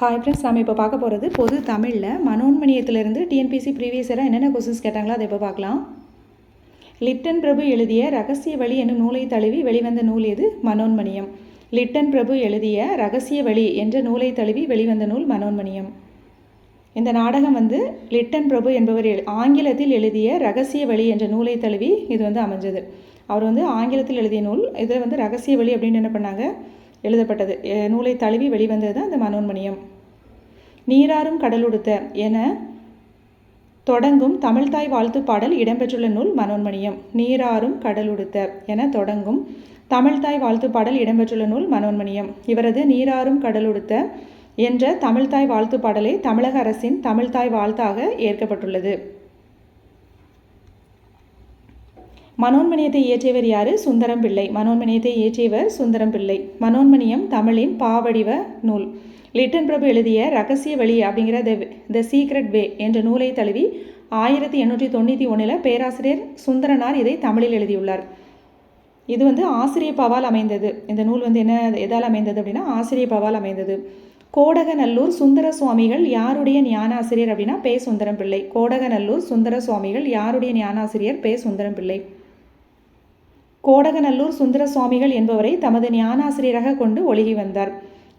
Hi friends நம்ம இப்போ பார்க்க போகிறது பொது தமிழில் மனோன்மணியத்திலிருந்து டிஎன்பிசி ப்ரீவியஸ் இயராக என்னென்ன கொஸ்டின்ஸ் கேட்டாங்களோ அதை இப்போ பார்க்கலாம். லிட்டன் பிரபு எழுதிய ரகசிய வழி என்னும் நூலை தழுவி வெளிவந்த நூல் எது? மனோன்மணியம். லிட்டன் பிரபு எழுதிய ரகசிய வழி என்ற நூலை தழுவி வெளிவந்த நூல் மனோன்மணியம். இந்த நாடகம் வந்து லிட்டன் பிரபு என்பவர் எழு- ஆங்கிலத்தில் எழுதிய ரகசிய வழி என்ற நூலை தழுவி இது வந்து அமைஞ்சது. அவர் வந்து ஆங்கிலத்தில் எழுதிய நூல் இதில் வந்து ரகசிய வழி அப்படின்னு என்ன பண்ணாங்க? எழுதப்பட்டது. நூலை தழுவி வெளிவந்தது தான் இந்த மனோன்மணியம். நீராறும் கடலுடுத்த என தொடங்கும் தமிழ்தாய் வாழ்த்து பாடல் இடம்பெற்றுள்ள நூல் மனோன்மணியம். நீராறும் கடலுடுத்த என தொடங்கும் தமிழ்தாய் வாழ்த்து பாடல் இடம்பெற்றுள்ள நூல் மனோன்மணியம். இவரது நீராறும் கடலுடுத்த என்ற தமிழ்தாய் வாழ்த்து பாடலே தமிழக அரசின் தமிழ்தாய் வாழ்த்தாக ஏற்கப்பட்டுள்ளது. மனோன்மணியத்தை இயற்றியவர் யாரு? சுந்தரம் பிள்ளை மனோன்மணியத்தை இயற்றியவர் சுந்தரம் பிள்ளை மனோன்மணியம் தமிழின் பாவடிவ நூல். லிட்டன் பிரபு எழுதிய ரகசிய வழி அப்படிங்கிற த த சீக்ரெட் வே என்ற நூலை தழுவி ஆயிரத்தி எண்ணூற்றி தொண்ணூற்றி ஒன்றில் பேராசிரியர் சுந்தரனார் இதை தமிழில் எழுதியுள்ளார். இது வந்து ஆசிரிய பவால் அமைந்தது. இந்த நூல் வந்து என்ன எதால் அமைந்தது அப்படின்னா ஆசிரிய பவால் அமைந்தது. கோடகநல்லூர் சுந்தர சுவாமிகள் யாருடைய ஞானாசிரியர் அப்படின்னா பே சுந்தரம் பிள்ளை கோடகநல்லூர் சுந்தர சுவாமிகள் யாருடைய ஞானாசிரியர்? பே சுந்தரம் பிள்ளை கோடகநல்லூர் சுந்தர சுவாமிகள் என்பவரை தமது ஞானாசிரியராக கொண்டு ஒழுகி வந்தார்.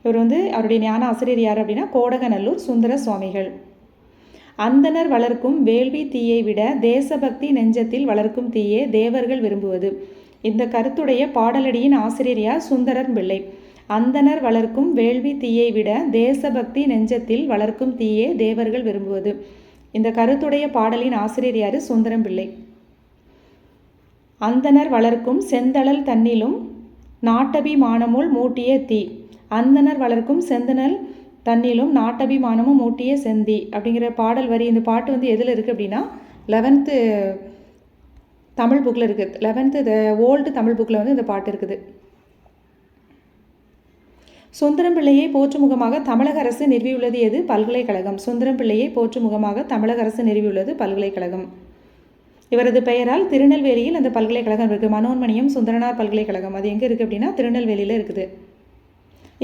இவர் வந்து அவருடைய ஞான ஆசிரியர் யார் அப்படின்னா கோடகநல்லூர் சுந்தர சுவாமிகள் அந்தனர் வளர்க்கும் வேள்வி தீயை விட தேசபக்தி நெஞ்சத்தில் வளர்க்கும் தீயே தேவர்கள் விரும்புவது. இந்த கருத்துடைய பாடலடியின் ஆசிரியர் சுந்தரன் பிள்ளை. அந்தணர் வளர்க்கும் வேள்வி தீயை விட தேசபக்தி நெஞ்சத்தில் வளர்க்கும் தீயே தேவர்கள் விரும்புவது. இந்த கருத்துடைய பாடலின் ஆசிரியர் யார்? சுந்தரம் பிள்ளை அந்தணர் வளர்க்கும் செந்தழல் தன்னிலும் நாட்டபிமானமுள் மூட்டிய தீ. அந்தணர் வளர்க்கும் செந்தணல் தன்னிலும் நாட்டபிமானமும் மூட்டிய செந்தி. அப்படிங்கிற பாடல் வரி இந்த பாட்டு வந்து எதில் இருக்குது அப்படின்னா லெவன்த்து தமிழ் புக்கில் இருக்குது லெவன்த்து த ஓல்டு தமிழ் புக்கில் வந்து இந்த பாட்டு இருக்குது. சுந்தரம் பிள்ளையை போற்றும் முகமாக தமிழக அரசு நிறுவியுள்ளது எது? பல்கலைக்கழகம். சுந்தரம் பிள்ளையை போற்றும் முகமாக தமிழக அரசு நிறுவியுள்ளது பல்கலைக்கழகம். இவரது பெயரால் திருநெல்வேலியில் அந்த பல்கலைக்கழகம் இருக்குது மனோன்மணியம் சுந்தரனார் பல்கலைக்கழகம். அது எங்கே இருக்குது அப்படின்னா திருநெல்வேலியில் இருக்குது.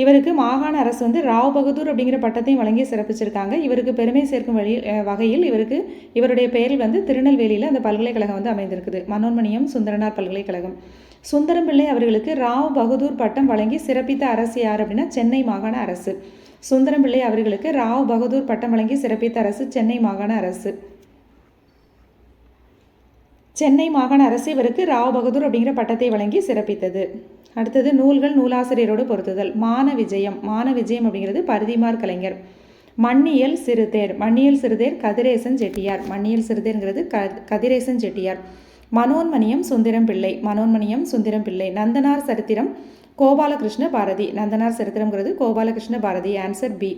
இவருக்கு மாகாண அரசு வந்து ராவ் பகதூர் அப்படிங்கிற பட்டத்தையும் வழங்கி சிறப்பிச்சிருக்காங்க. இவருக்கு பெருமை சேர்க்கும் வழி வகையில் இவருக்கு இவருடைய பெயரில் வந்து திருநெல்வேலியில் அந்த பல்கலைக்கழகம் வந்து அமைந்திருக்குது. மனோன்மணியம் சுந்தரனார் பல்கலைக்கழகம். சுந்தரம் பிள்ளை அவர்களுக்கு ராவ் பகதூர் பட்டம் வழங்கி சிறப்பித்த அரசு யார் அப்படின்னா சென்னை மாகாண அரசு. சுந்தரம் பிள்ளை அவர்களுக்கு ராவ் பகதூர் பட்டம் வழங்கி சிறப்பித்த அரசு சென்னை மாகாண அரசு. சென்னை மாகாண அரசு இவருக்கு ராவ் பகதூர் அப்படிங்கிற பட்டத்தை வழங்கி சிறப்பித்தது. அடுத்தது நூல்கள் நூலாசிரியரோடு பொருத்துதல். மான விஜயம். மான விஜயம் அப்படிங்கிறது பரிதிமார் கலைஞர். மண்ணியல் சிறுதேர். மண்ணியல் சிறுதேர் கதிரேசன் செட்டியார். மண்ணியல் சிறுதேர்ங்கிறது க கதிரேசன் செட்டியார். மனோன்மணியம் சுந்தரம் பிள்ளை. மனோன்மணியம் சுந்தரம் பிள்ளை. நந்தனார் சரித்திரம் கோபாலகிருஷ்ண பாரதி. நந்தனார் சரித்திரம்ங்கிறது கோபாலகிருஷ்ண பாரதி. ஆன்சர் பி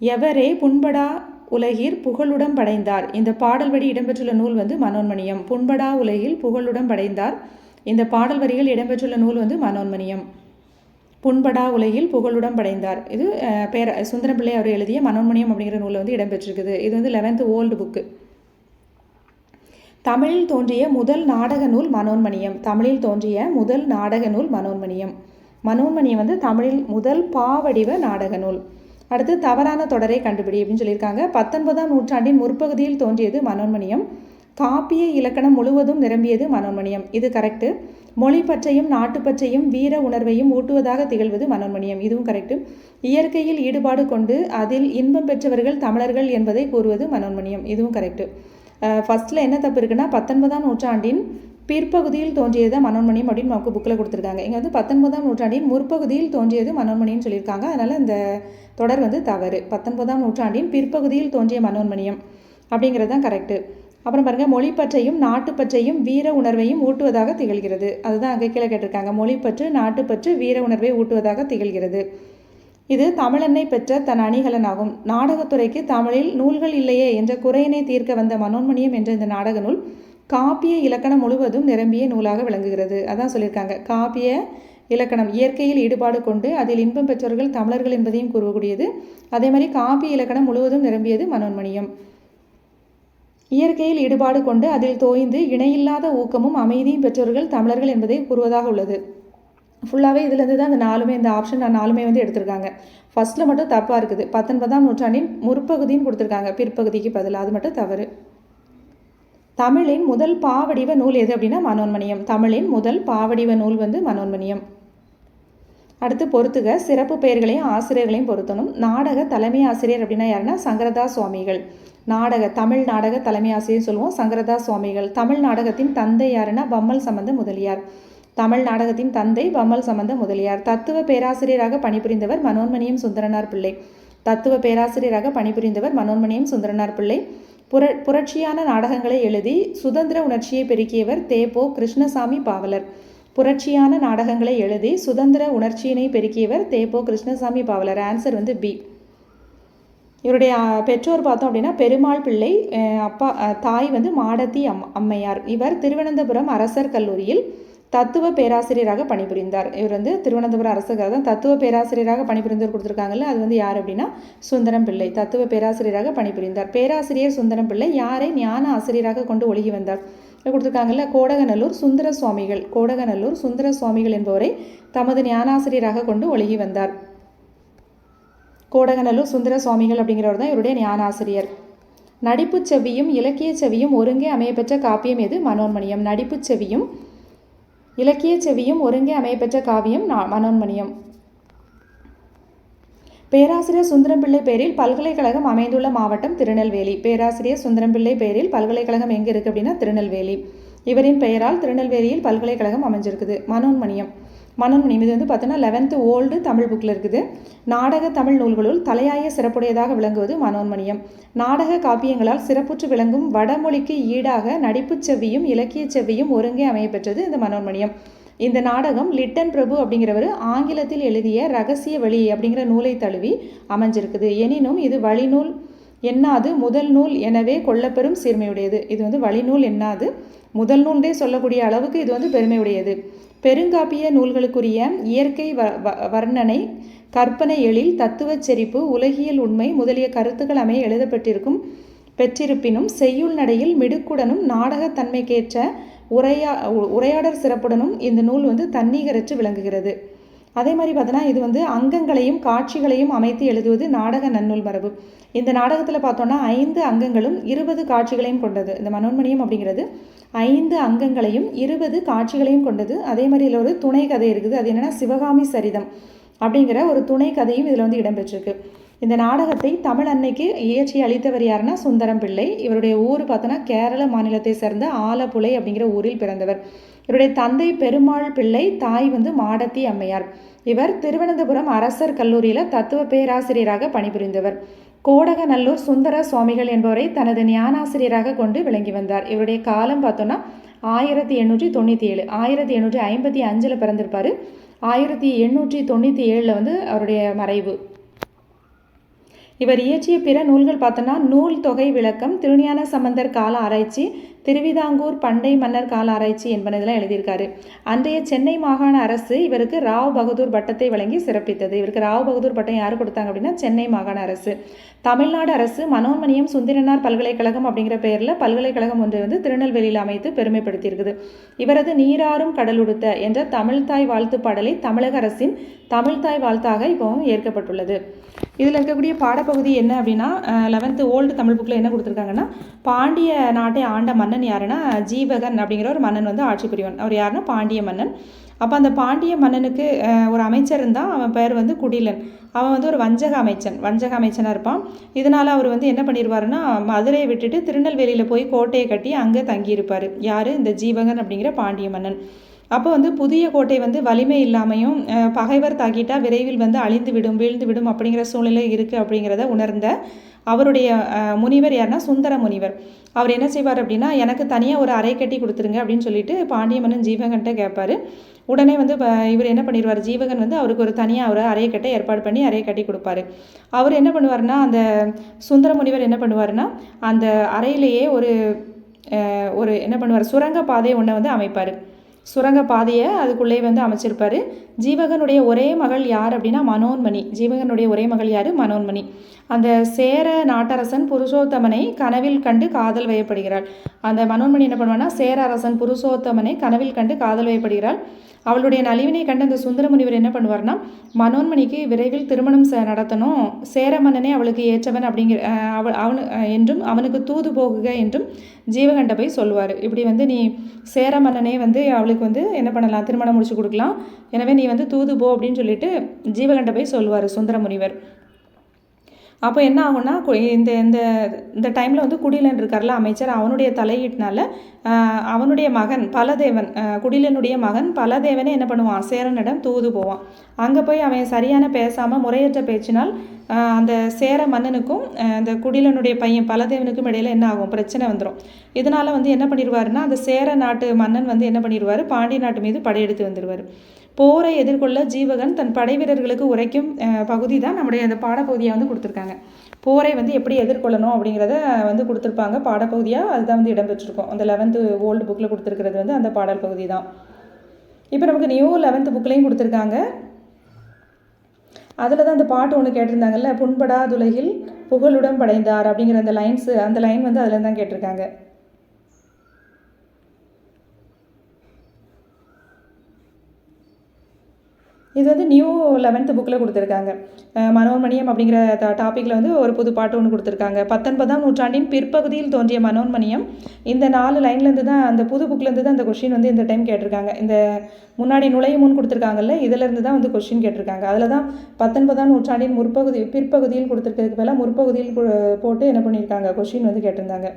எவரே புண்படா உலகீர் புகழுடம் படைந்தார். இந்த பாடல் வரி இடம்பெற்றுள்ள நூல் வந்து மனோன்மணியம். புண்படா உலகில் புகழுடம் படைந்தார். இந்த பாடல் வரிகள் இடம்பெற்றுள்ள நூல் வந்து மனோன்மணியம். புண்படா உலகில் புகழுடம் படைந்தார். இது பேர சுந்தரம் பிள்ளை அவர் எழுதிய மனோன்மணியம் அப்படிங்கிற நூலில் வந்து இடம்பெற்றிருக்குது. இது வந்து லெவன்த் ஓல்டு புக்கு தமிழில் தோன்றிய முதல் நாடக நூல் மனோன்மணியம். தமிழில் தோன்றிய முதல் நாடக நூல் மனோன்மணியம். மனோன்மணியம் வந்து தமிழில் முதல் பாவடிவ நாடக நூல். அடுத்து தவறான தொடரை கண்டுபிடி அப்படின்னு சொல்லியிருக்காங்க. பத்தொன்பதாம் நூற்றாண்டின் முற்பகுதியில் தோன்றியது மனோன்மணியம். காப்பிய இலக்கணம் முழுவதும் நிரம்பியது மனோன்மணியம். இது கரெக்டு மொழி பற்றையும் நாட்டுப்பற்றையும் வீர உணர்வையும் ஊட்டுவதாக திகழ்வது மனோன்மணியம். இதுவும் கரெக்டு இயற்கையில் ஈடுபாடு கொண்டு அதில் இன்பம் பெற்றவர்கள் தமிழர்கள் என்பதை கூறுவது மனோன்மணியம். இதுவும் கரெக்டு ஃபஸ்ட்டில் என்ன தப்பு இருக்குன்னா பத்தொன்பதாம் நூற்றாண்டின் பிற்பகுதியில் தோன்றியது மனோன்மணியம் அப்படின்னு நமக்கு புக்கில் கொடுத்துருக்காங்க. இங்கே வந்து பத்தொன்பதாம் நூற்றாண்டின் முற்பகுதியில் தோன்றியது மனோன்மணியம்னு சொல்லியிருக்காங்க. அதனால் இந்த தொடர் வந்து தவறு. பத்தொன்பதாம் நூற்றாண்டின் பிற்பகுதியில் தோன்றிய மனோன்மணியம் அப்படிங்கிறது தான் கரெக்டு அப்புறம் பாருங்கள் மொழிப்பற்றையும் நாட்டுப்பற்றையும் வீர உணர்வையும் ஊட்டுவதாக திகழ்கிறது. அதுதான் அங்கே கீழே கேட்டிருக்காங்க. மொழிப்பற்று நாட்டுப்பற்று வீர உணர்வை ஊட்டுவதாக திகழ்கிறது. இது தமிழெண்ணை பெற்ற தன் அணிகலனாகும். நாடகத்துறைக்கு தமிழில் நூல்கள் இல்லையே என்ற குறையினை தீர்க்க வந்த மனோன்மணியம் என்ற இந்த நாடக நூல் காப்பிய இலக்கணம் முழுவதும் நிரம்பிய நூலாக விளங்குகிறது. அதான் சொல்லியிருக்காங்க. காப்பிய இலக்கணம் இயற்கையில் ஈடுபாடு கொண்டு அதில் இன்பம் பெற்றவர்கள் தமிழர்கள் என்பதையும் கூறக்கூடியது. அதே மாதிரி காப்பிய இலக்கணம் முழுவதும் நிரம்பியது மனோன்மணியம். இயற்கையில் ஈடுபாடு கொண்டு அதில் தோய்ந்து இணையில்லாத ஊக்கமும் அமைதியும் பெற்றவர்கள் தமிழர்கள் என்பதை கூறுவதாக உள்ளது. ஃபுல்லாகவே இதுலேருந்து தான் அந்த நாலுமே இந்த ஆப்ஷன் நான் நாலுமே வந்து எடுத்திருக்காங்க. ஃபஸ்ட்டில் மட்டும் தப்பாக இருக்குது. பத்தொன்பதாம் நூற்றாண்டின் முற்பகுதின்னு கொடுத்துருக்காங்க. பிற்பகுதிக்கு பதில். அது மட்டும் தவறு. தமிழின் முதல் பாவடிவ நூல் எது அப்படின்னா மனோன்மணியம். தமிழின் முதல் பாவடிவ நூல் வந்து மனோன்மணியம். அடுத்து பொறுத்துக. சிறப்பு பெயர்களையும் ஆசிரியர்களையும் பொருத்தணும். நாடக தலைமை ஆசிரியர் அப்படின்னா யாருன்னா சங்கரதா சுவாமிகள் நாடக தமிழ் நாடக தலைமை ஆசிரியர் சொல்லுவோம். சங்கரதா சுவாமிகள் தமிழ் நாடகத்தின் தந்தை யாருன்னா பம்மல் சம்பந்த முதலியார். தமிழ் நாடகத்தின் தந்தை பம்மல் சம்பந்த முதலியார். தத்துவ பேராசிரியராக பணிபுரிந்தவர் மனோன்மணியம் சுந்தரனார் பிள்ளை. தத்துவ பேராசிரியராக பணிபுரிந்தவர் மனோன்மணியம் சுந்தரனார் பிள்ளை. புர புரட்சியான நாடகங்களை எழுதி சுதந்திர உணர்ச்சியை பெருக்கியவர் தேப்போ கிருஷ்ணசாமி பாவலர். புரட்சியான நாடகங்களை எழுதி சுதந்திர உணர்ச்சியினை பெருக்கியவர் தேப்போ கிருஷ்ணசாமி பாவலர். ஆன்சர் வந்து பி. இவருடைய பெற்றோர் பார்த்தோம் அப்படின்னா பெருமாள் பிள்ளை அப்பா தாய் வந்து மாடத்தி அம் அம்மையார். இவர் திருவனந்தபுரம் அரசர் கல்லூரியில் தத்துவ பேராசிரியராக பணிபுரிந்தார். இவர் வந்து திருவனந்தபுரம் அரசுக்காக தான். தத்துவ பேராசிரியராக பணிபுரிந்தவர் கொடுத்துருக்காங்கல்ல அது வந்து யார் அப்படின்னா சுந்தரம் பிள்ளை. தத்துவ பேராசிரியராக பணிபுரிந்தார். பேராசிரியர் சுந்தரம் பிள்ளை யாரை ஞான ஆசிரியராக கொண்டு ஒழுகி வந்தார்? கொடுத்துருக்காங்கல்ல கோடகநல்லூர் சுந்தர சுவாமிகள் கோடகநல்லூர் சுந்தர சுவாமிகள் என்பவரை தமது ஞானாசிரியராக கொண்டு ஒழுகி வந்தார். கோடகநல்லூர் சுந்தர சுவாமிகள் அப்படிங்கிறவர் தான் இவருடைய ஞானாசிரியர். நடிப்புச் செவியும் இலக்கிய செவியும் ஒருங்கே அமையப்பெற்ற காப்பியம் எது? மனோன்மணியம். நடிப்புச் செவியும் இலக்கிய செவியும் ஒருங்கே அமையப்பெற்ற காவியம் மனோன்மணியம். பேராசிரியர் சுந்தரம்பிள்ளை பேரில் பல்கலைக்கழகம் அமைந்துள்ள மாவட்டம் திருநெல்வேலி. பேராசிரியர் சுந்தரம்பிள்ளை பேரில் பல்கலைக்கழகம் எங்கே இருக்குது அப்படின்னா திருநெல்வேலி. இவரின் பெயரால் திருநெல்வேலியில் பல்கலைக்கழகம் அமைஞ்சிருக்குது. மனோன்மணியம். மனோன்மணியம் இது வந்து பார்த்தோன்னா லெவன்த்து ஓல்டு தமிழ் புக்கில் இருக்குது. நாடக தமிழ் நூல்களுள் தலையாய சிறப்புடையதாக விளங்குவது மனோன்மணியம். நாடக காப்பியங்களால் சிறப்புற்று விளங்கும் வடமொழிக்கு ஈடாக நடிப்புச் செவ்வியும் இலக்கிய செவ்வியும் ஒருங்கே அமையப்பெற்றது இந்த மனோன்மணியம். இந்த நாடகம் லிட்டன் பிரபு அப்படிங்கிறவர் ஆங்கிலத்தில் எழுதிய ரகசிய வழி அப்படிங்கிற நூலை தழுவி அமைஞ்சிருக்குது. எனினும் இது வழிநூல் என்னாது முதல் நூல் எனவே கொல்லப்பெறும் சீர்மையுடையது. இது வந்து வழிநூல் என்னாது முதல் நூல்டே சொல்லக்கூடிய அளவுக்கு இது வந்து பெருமையுடையது. பெருங்காப்பிய நூல்களுக்குரிய இயற்கை வ வர்ணனை கற்பனை எழில் தத்துவச் செறிப்பு உலகியல் உண்மை முதலிய கருத்துக்கள் அமைய எழுதப்பட்டிருக்கும் பெற்றிருப்பினும் செய்யுள் நடையில் மிடுக்குடனும் நாடகத்தன்மைக்கேற்ற உரையா உரையாடல் சிறப்புடனும் இந்த நூல் வந்து தன்னீகரற்று விளங்குகிறது. அதே மாதிரி பார்த்தோன்னா இது வந்து அங்கங்களையும் காட்சிகளையும் அமைத்து எழுதுவது நாடக நன்னூல் மரபு. இந்த நாடகத்தில் பார்த்தோன்னா ஐந்து அங்கங்களும் இருபது காட்சிகளையும் கொண்டது. இந்த மனோன்மணியம் அப்படிங்கிறது ஐந்து அங்கங்களையும் இருபது காட்சிகளையும் கொண்டது. அதே மாதிரி இதில் ஒரு துணை கதை இருக்குது. அது என்னென்னா சிவகாமி சரிதம் அப்படிங்கிற ஒரு துணை கதையும் இதில் வந்து இடம்பெற்றிருக்கு இந்த நாடகத்தை தமிழ் அன்னைக்கு இயற்றி அளித்தவர் யாருன்னா சுந்தரம் பிள்ளை இவருடைய ஊர் பார்த்தோன்னா கேரள மாநிலத்தை சேர்ந்த ஆலப்புழை அப்படிங்கிற ஊரில் பிறந்தவர். இவருடைய தந்தை பெருமாள் பிள்ளை தாய் வந்து மாடத்தி அம்மையார். இவர் திருவனந்தபுரம் அரசர் கல்லூரியில் தத்துவ பேராசிரியராக பணிபுரிந்தவர். கோடகநல்லூர் சுந்தர சுவாமிகள் என்பவரை தனது ஞானாசிரியராக கொண்டு விளங்கி வந்தார். இவருடைய காலம் பார்த்தோன்னா ஆயிரத்தி எண்ணூற்றி தொண்ணூற்றி ஏழு ஆயிரத்தி எண்ணூற்றி ஐம்பத்தி அஞ்சில் பிறந்திருப்பார். ஆயிரத்தி எண்ணூற்றி தொண்ணூற்றி ஏழில் வந்து அவருடைய மறைவு. இவர் இயற்றிய பிற நூல்கள் பார்த்தோன்னா நூல் தொகை விளக்கம் திருஞான சம்பந்தர் கால ஆராய்ச்சி திருவிதாங்கூர் பண்டை மன்னர் கால ஆராய்ச்சி என்பன இதெல்லாம் எழுதியிருக்காரு. அன்றைய சென்னை மாகாண அரசு இவருக்கு ராவ் பகதூர் பட்டத்தை வழங்கி சிறப்பித்தது. இவருக்கு ராவ் பகதூர் பட்டம் யார் கொடுத்தாங்க அப்படின்னா சென்னை மாகாண அரசு. தமிழ்நாடு அரசு மனோன்மணியம் சுந்தரனார் பல்கலைக்கழகம் அப்படிங்கிற பெயரில் பல்கலைக்கழகம் ஒன்றை வந்து திருநெல்வேலியில் அமைத்து பெருமைப்படுத்தியிருக்குது. இவரது நீராறும் கடலுடுத்த என்ற தமிழ்தாய் வாழ்த்து பாடலை தமிழக அரசின் தமிழ்தாய் வாழ்த்தாக இப்போவும் ஏற்கப்பட்டுள்ளது. இதில் இருக்கக்கூடிய பாடப்பகுதி என்ன அப்படின்னா லெவன்த்து ஓல்டு தமிழ் புக்கில் என்ன கொடுத்துருக்காங்கன்னா பாண்டிய நாட்டை ஆண்ட மன்னர் மன்னன் யாருன்னா ஜீவகன் அப்படிங்கிற ஒரு மன்னன் வந்து ஆட்சி புரிவன். அவர் யாருன்னா பாண்டிய மன்னன். அப்போ அந்த பாண்டிய மன்னனுக்கு ஒரு அமைச்சர் இருந்தால் அவன் பேர் வந்து குடிலன். அவன் வந்து ஒரு வஞ்சக அமைச்சன். வஞ்சக அமைச்சனாக இருப்பான். இதனால் அவர் வந்து என்ன பண்ணிடுவாருன்னா மதுரையை விட்டுட்டு திருநெல்வேலியில் போய் கோட்டையை கட்டி அங்கே தங்கியிருப்பார். யார்? இந்த ஜீவகன் அப்படிங்கிற பாண்டிய மன்னன். அப்போ வந்து புதிய கோட்டை வந்து வலிமை இல்லாமையும் பகைவர் தாக்கிட்டால் விரைவில் வந்து அழிந்து விடும் வீழ்ந்து விடும் அப்படிங்கிற சூழ்நிலை இருக்குது அப்படிங்கிறத உணர்ந்த அவருடைய முனிவர் யாருன்னா சுந்தர முனிவர். அவர் என்ன செய்வார் அப்படின்னா எனக்கு தனியாக ஒரு அறை கட்டி கொடுத்துருங்க அப்படின்னு சொல்லிட்டு பாண்டியமனன் ஜீவகன்ட்ட கேட்பார் உடனே வந்து இவர் என்ன பண்ணிடுவார் ஜீவகன் வந்து அவருக்கு ஒரு தனியாக ஒரு அறையை கட்ட ஏற்பாடு பண்ணி அறையை கட்டி கொடுப்பாரு. அவர் என்ன பண்ணுவார்னா அந்த சுந்தர முனிவர் என்ன பண்ணுவார்னா அந்த அறையிலேயே ஒரு ஒரு என்ன பண்ணுவார்? சுரங்க பாதை ஒன்றை வந்து அமைப்பார். சுரங்க பாதையை அதுக்குள்ளே வந்து அமைச்சிருப்பார். ஜீவகனுடைய ஒரே மகள் யார் அப்படின்னா மனோன்மணி. ஜீவகனுடைய ஒரே மகள் யார்? மனோன்மணி. அந்த சேர நாட்டரசன் புருஷோத்தமனை கனவில் கண்டு காதல் வயப்படுகிறாள். அந்த மனோன்மணி என்ன பண்ணுவான்னா சேர அரசன் புருஷோத்தமனை கனவில் கண்டு காதல் வயப்படுகிறாள். அவளுடைய நலிவினை கண்ட அந்த சுந்தர முனிவர் என்ன பண்ணுவார்னா மனோன்மணிக்கு விரைவில் திருமணம் ச நடத்தணும் சேர மன்னனே அவளுக்கு ஏற்றவன் அப்படிங்கிற அவள் அவ அவனு என்றும் அவனுக்கு தூது போகுக என்றும் ஜீவகண்ட போய் சொல்லுவார். இப்படி வந்து நீ சேர மன்னனே வந்து அவளுக்கு வந்து என்ன பண்ணலாம் திருமணம் முடிச்சு கொடுக்கலாம். எனவே நீ வந்து தூது போ அப்படின்னு சொல்லிட்டு ஜீவகண்ட போய் சொல்லுவார் சுந்தர முனிவர் அப்போ என்ன ஆகும்னா இந்த இந்த இந்த டைமில் வந்து குடிலன் இருக்கார்ல அமைச்சர் அவனுடைய தலையீட்டினால அவனுடைய மகன் பலதேவன் குடிலனுடைய மகன் பலதேவனே என்ன பண்ணுவான்? சேரனிடம் தூது போவான். அங்கே போய் அவன் சரியான பேசாமல் முறையற்ற பேச்சினால் அந்த சேர மன்னனுக்கும் இந்த அந்த குடிலனுடைய பையன் பலதேவனுக்கும் இடையில என்ன ஆகும்? பிரச்சனை வந்துடும் இதனால் வந்து என்ன பண்ணிடுவாருன்னா அந்த சேர நாட்டு மன்னன் வந்து என்ன பண்ணிடுவார் பாண்டிய நாட்டு மீது படையெடுத்து வந்துடுவார் போரை எதிர்கொள்ள ஜீவகன் தன் படை வீரர்களுக்கு உரைக்கும் பகுதி தான் நம்முடைய அந்த பாடப்பகுதியை வந்து கொடுத்துருக்காங்க. போரை வந்து எப்படி எதிர்கொள்ளணும் அப்படிங்கிறத வந்து கொடுத்துருப்பாங்க. பாடப்பகுதியாக அதுதான் வந்து இடம்பெற்றிருக்கும் அந்த லெவன்த்து ஓல்டு புக்கில் கொடுத்துருக்கிறது வந்து அந்த பாடல் பகுதி தான். இப்போ நமக்கு நியூ லெவன்த்து புக்லேயும் கொடுத்துருக்காங்க. அதில் தான் அந்த பாட்டு ஒன்று கேட்டிருந்தாங்கல்ல புண்படாதுலகில் புகழுடன் படைந்தார் அப்படிங்கிற அந்த லைன்ஸு அந்த லைன் வந்து அதில் தான் கேட்டிருக்காங்க. இது வந்து நியூ லெவன்த்து புக்கில் கொடுத்துருக்காங்க. மனோன்மணியம் அப்படிங்கிற டாப்பிக்கில் வந்து ஒரு புது பாட்டு ஒன்று கொடுத்துருக்காங்க. பத்தொன்பதாம் நூற்றாண்டின் பிற்பகுதியில் தோன்றிய மனோன்மணியம். இந்த நாலு லைன்லேருந்து தான் அந்த புது புக்லேருந்து தான் அந்த கொஷின் வந்து இந்த டைம் கேட்டிருக்காங்க. இந்த முன்னாடி நுழையும் முன் கொடுத்துருக்காங்கல்ல இதிலேருந்து தான் வந்து கொஷின் கேட்டிருக்காங்க. அதில் தான் பத்தொன்பதாம் நூற்றாண்டின் முற்பகுதி பிற்பகுதியில் கொடுத்துருக்கிறதுக்கு பதிலாக முற்பகுதியில் போட்டு என்ன பண்ணியிருக்காங்க? கொஷின் வந்து கேட்டிருந்தாங்க.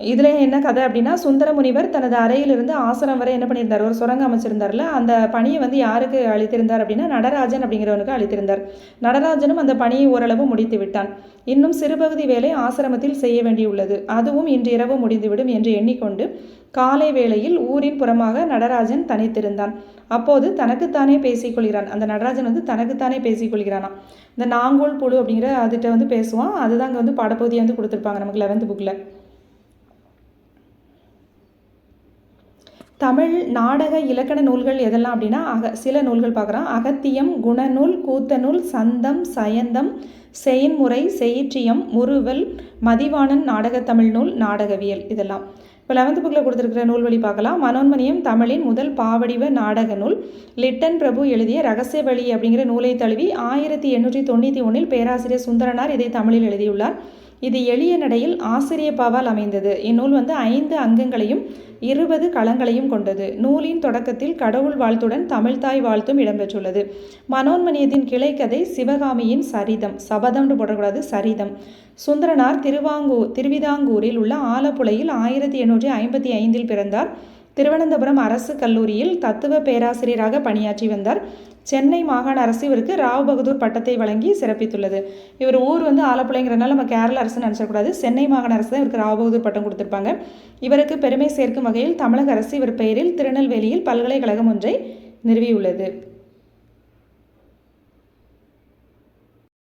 இதில் என்ன கதை அப்படின்னா சுந்தர முனிவர் தனது அறையிலிருந்து ஆசனம் வரை என்ன பண்ணியிருந்தார்? ஒரு சுரங்கம் அமைச்சிருந்தார்ல அந்த பணியை வந்து யாருக்கு அளித்திருந்தார் அப்படின்னா நடராஜன் அப்படிங்கிறவனுக்கு அளித்திருந்தார். நடராஜனும் அந்த பணியை ஓரளவு முடித்து விட்டான். இன்னும் சிறுபகுதி வேலை ஆசிரமத்தில் செய்ய வேண்டியுள்ளது. அதுவும் இன்று இரவு முடிந்துவிடும் என்று எண்ணிக்கொண்டு காலை வேளையில் ஊரின் புறமாக நடராஜன் தனித்திருந்தான். அப்போது தனக்குத்தானே பேசிக்கொள்கிறான் அந்த நடராஜன் வந்து தனக்குத்தானே பேசிக்கொள்கிறானாம் இந்த நாங்கூல் புழு அப்படிங்கிற அதுகிட்ட வந்து பேசுவான். அதுதான் அங்கே வந்து பாடப்பகுதியை வந்து கொடுத்துருப்பாங்க நமக்கு லெவன்த் புக்கில் தமிழ் நாடக இலக்கண நூல்கள் எதெல்லாம் அப்படின்னா அக சில நூல்கள் பார்க்குறோம். அகத்தியம் குணநூல் கூத்தநூல் சந்தம் சயந்தம் செயன்முறை செயிற்றியம் முறுவல் மதிவாணன் நாடகத் தமிழ் நூல் நாடகவியல் இதெல்லாம். இப்போ லெவன்த் புக்கில் கொடுத்துருக்கிற நூல் வழி பார்க்கலாம். மனோன்மணியம் தமிழின் முதல் பாவடிவ நாடக நூல். லிட்டன் பிரபு எழுதிய ரகசிய வழி அப்படிங்கிற நூலை தழுவி ஆயிரத்தி எண்ணூற்றி தொண்ணூற்றி ஒன்றில் பேராசிரியர் சுந்தரனார் இதை தமிழில் எழுதியுள்ளார். இது எளிய நடையில் ஆசிரியப்பாவால் அமைந்தது. இந்நூல் வந்து ஐந்து அங்கங்களையும் இருபது களங்களையும் கொண்டது. நூலின் தொடக்கத்தில் கடவுள் வாழ்த்துடன் தமிழ்தாய் வாழ்த்தும் இடம்பெற்றுள்ளது. மனோன்மணியத்தின் கிளைக்கதை சிவகாமியின் சரிதம். சபதம்னு போடக்கூடாது சரிதம். சுந்தரனார் திருவாங்கூர் திருவிதாங்கூரில் உள்ள ஆலப்புழையில் ஆயிரத்தி எண்ணூற்றி ஐம்பத்தி ஐந்தில் பிறந்தார். திருவனந்தபுரம் அரசு கல்லூரியில் தத்துவ பேராசிரியராக பணியாற்றி வந்தார். சென்னை மாகாண அரசு இவருக்கு ராவ் பகதூர் பட்டத்தை வழங்கி சிறப்பித்துள்ளது. இவர் ஊர் வந்து ஆலப்புழைங்கிறனால நம்ம கேரள அரசு நினச்சிடக்கூடாது. சென்னை மாகாண அரசு தான் இவருக்கு ராவ் பகதூர் பட்டம் கொடுத்துருப்பாங்க. இவருக்கு பெருமை சேர்க்கும் வகையில் தமிழக அரசு இவர் பெயரில் திருநெல்வேலியில் பல்கலைக்கழகம் ஒன்றை நிறுவியுள்ளது.